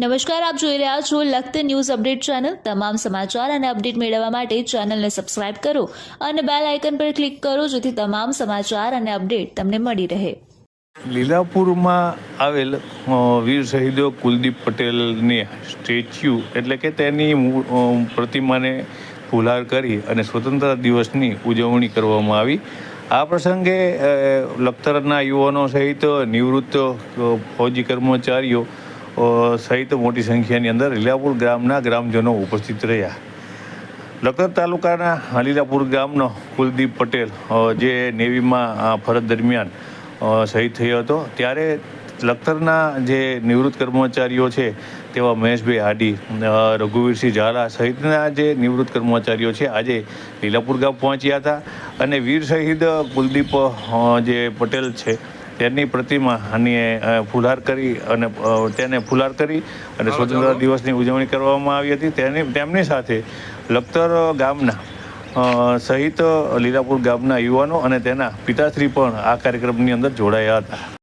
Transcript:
નમસ્કાર, આપ જોઈ રહ્યા છો લખત ન્યૂઝ અપડેટ ચેનલ. તમામ સમાચાર અને અપડેટ મેળવવા માટે ચેનલને સબસ્ક્રાઇબ કરો અને બેલ આઇકન પર ક્લિક કરો જેથી તમામ સમાચાર અને અપડેટ તમને મળી રહે. લીલાપુરમાં આવેલ વીર શહીદો કુલદીપ પટેલની સ્ટેચ્યુ એટલે કે તેની પ્રતિમાને ફુલાર કરી અને સ્વતંત્ર દિવસની ઉજવણી કરવામાં આવી. આ પ્રસંગે લખતરના યુવાનો સહિત નિવૃત્ત ફૌજી કર્મચારીઓ સહિત મોટી સંખ્યાની અંદર લીલાપુર ગામના ગ્રામજનો ઉપસ્થિત રહ્યા. લખતર તાલુકાના હલીલાપુર ગામનો કુલદીપ પટેલ જે નેવીમાં ફરજ દરમિયાન શહીદ થયો હતો. ત્યારે લખતરના જે નિવૃત્ત કર્મચારીઓ છે તેવા મહેશભાઈ હાડી રઘુવીરસિંહ ઝાલા સહિતના જે નિવૃત્ત કર્મચારીઓ છે આજે લીલાપુર ગામ પહોંચ્યા હતા. અને વીર શહીદ કુલદીપ જે પટેલ છે તેમની પ્રતિમા અને ફુલહાર કરી અને તેને ફુલહાર કરી અને સ્વતંત્રતા દિવસની ઉજવણી કરવામાં આવી હતી. તેની તેમની સાથે લખતર ગામના સહિત લીલાપુર ગામના યુવાનો અને તેના પિતાશ્રી પણ આ કાર્યક્રમની અંદર જોડાયા હતા.